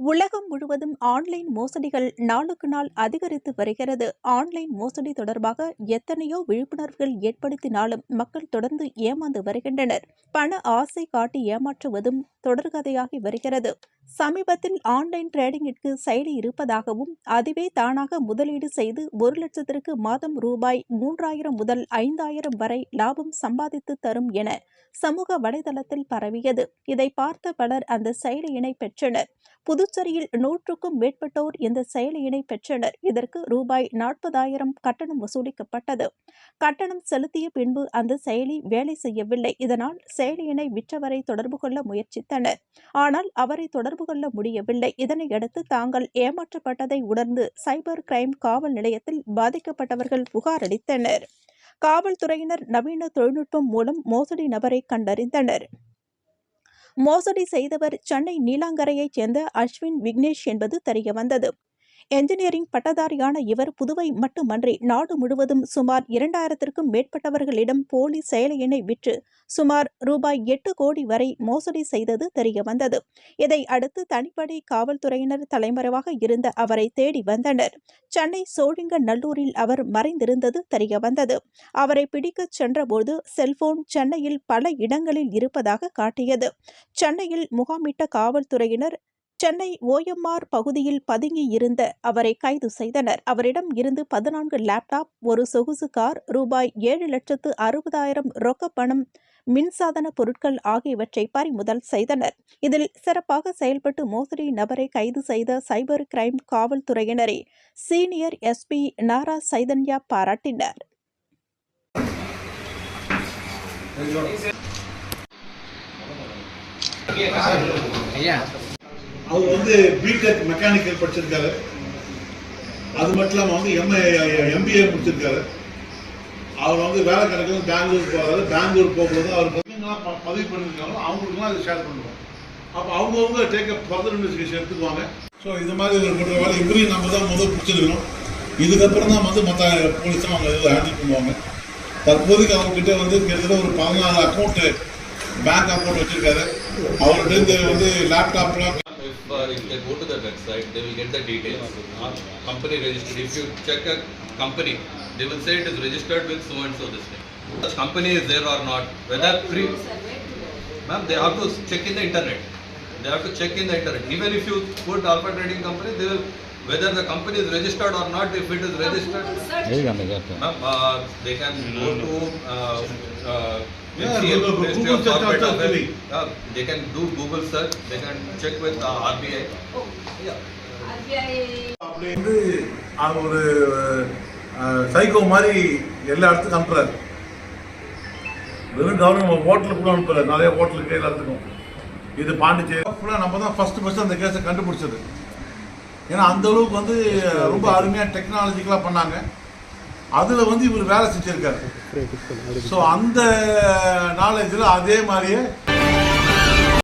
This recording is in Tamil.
உலகம் முழுவதும் ஆன்லைன் மோசடிகள் நாளுக்கு நாள் அதிகரித்து வருகிறது. ஆன்லைன் மோசடி தொடர்பாக எத்தனையோ விழிப்புணர்வுகள் ஏற்படுத்தினாலும் மக்கள் தொடர்ந்து ஏமாந்து வருகின்றனர். பண ஆசை காட்டி ஏமாற்றுவதும் தொடர்கதையாகி வருகிறது. சமீபத்தில் ஆன்லைன் ட்ரேடிங்கிற்கு செயலி இருப்பதாகவும் அதுவே தானாக முதலீடு செய்து ஒரு லட்சத்திற்கு மாதம் ரூபாய் மூன்றாயிரம் முதல் ஐந்தாயிரம் வரை லாபம் சம்பாதித்து தரும் என சமூக வலைதளத்தில் பரவியது. இதை பார்த்த பலர் அந்த செயலியினை பெற்றனர். புதுச்சேரியில் நூற்றுக்கும் மேற்பட்டோர் இந்த செயலியினை பெற்றனர். இதற்கு ரூபாய் நாற்பதாயிரம் கட்டணம் வசூலிக்கப்பட்டது. கட்டணம் செலுத்திய பின்பு அந்த செயலி வேலை செய்யவில்லை. இதனால் செயலியினை விற்றவரை தொடர்பு கொள்ள முயற்சித்தனர். ஆனால் அவரை தொடர்பு கொள்ள முடியவில்லை. இதனையடுத்து தாங்கள் ஏமாற்றப்பட்டதை உணர்ந்து சைபர் கிரைம் காவல் நிலையத்தில் பாதிக்கப்பட்டவர்கள் புகார் அளித்தனர். காவல்துறையினர் நவீன தொழில்நுட்பம் மூலம் மோசடி நபரை கண்டறிந்தனர். மோசடி செய்தவர் சென்னை நீலாங்கரையைச் சேர்ந்த அஸ்வின் விக்னேஷ் என்பது தெரியவந்தது. என்ஜினியரிங் பட்டதாரியான இவர் புதுவை மட்டுமன்றி நாடு முழுவதும் சுமார் இரண்டாயிரத்திற்கும் மேற்பட்டவர்களிடம் போலி செயலியினை விற்று சுமார் ரூபாய் எட்டு கோடி வரை மோசடி செய்தது தெரியவந்தது. இதை அடுத்து தனிப்படை காவல்துறையினர் தலைமறைவாக இருந்த அவரை தேடி வந்தனர். சென்னை சோழிங்க நல்லூரில் அவர் மறைந்திருந்தது தெரியவந்தது. அவரை பிடிக்கச் சென்றபோது செல்போன் சென்னையில் பல இடங்களில் இருப்பதாக காட்டியது. சென்னையில் முகாமிட்ட காவல்துறையினர் சென்னை ஓஎம்ஆர் பகுதியில் பதுங்கி இருந்த அவரை கைது செய்தனர். அவரிடம் இருந்து பதினான்கு லேப்டாப் ஒரு சொகுசு கார் ரூபாய் ஏழு லட்சத்து அறுபதாயிரம் ரொக்க பணம் மின்சாதன பொருட்கள் ஆகியவற்றை பறிமுதல் செய்தனர். இதில் சிறப்பாக செயல்பட்டு மோசடி நபரை கைது செய்த சைபர் கிரைம் காவல்துறையினரை சீனியர் எஸ்பி நாரா சைதன்யா பாராட்டினர். ஐயா. அவர் வந்து பிடெக் மெக்கானிக்கல் படிச்சிருக்காரு. அது மட்டும் இல்லாமல் வந்து எம்ஏ எம்பிஏ முடிச்சிருக்காரு. அவர் வந்து வேலை கிடைக்கல பெங்களூர் போகிறாரு பெங்களூர் போகும்போது அவர் பசங்களாம் ப- பதிவு பண்ணியிருக்காங்களோ அவங்களுக்குலாம் அதை ஷேர் பண்ணுவோம். அப்போ அவங்கவுங்க டேக் ஃபர்தர் இன்வெஸ்டிகேஷன் எடுத்துக்குவாங்க. ஸோ இது மாதிரி ஒரு பண்ணுற வேலை இவரையும் நம்ம தான் முதல் பிடிச்சிருக்கணும். இதுக்கப்புறம் தான் வந்து மற்ற போலீஸும் அவங்க இதில் ஹேண்டில் பண்ணுவாங்க. தற்போதைக்கு அவங்கக்கிட்ட வந்து கிட்டத்தட்ட ஒரு பதினாலு அக்கௌண்ட்டு பேங்க் அக்கௌண்ட் வச்சிருக்காரு. அவர்கிட்ட வந்து லேப்டாப்லாம் If, uh, if they go to the website, they will get the details. Company registered. If you check a company, they will say it is registered with so and so this thing. The company is there or not, whether free. Ma'am, they have to check in the internet. They have to check in the internet. Even if you put Alpha Trading Company, they will whether the company is registered or not. If it is registered, uh, they can go to. Uh, uh, Yeah, Google- Ministry Google of search Affairs. Uh, they can do Google search. They can check with uh, RBI. Yeah. அப்படி வந்து அவர் ஒரு சைக்கோ மாதிரி எல்லா இடத்துக்கும் அனுப்புறாரு வெறும் கவர்மெண்ட் ஹோட்டலுக்கு கூட அனுப்புறாரு நிறைய ஹோட்டலுக்கு எல்லா இடத்துக்கும் இது பாண்டிச்சேரி ஃபுல்லாக நம்ம தான் ஃபர்ஸ்ட் ஃபர்ஸ்ட் அந்த கேஸை கண்டுபிடிச்சது ஏன்னா அந்த அளவுக்கு வந்து ரொம்ப அருமையாக டெக்னாலஜிக்கலாக பண்ணாங்க. அதில் வந்து இவர் வேலை செஞ்சிருக்காரு. ஸோ அந்த நாலேஜில் அதே மாதிரியே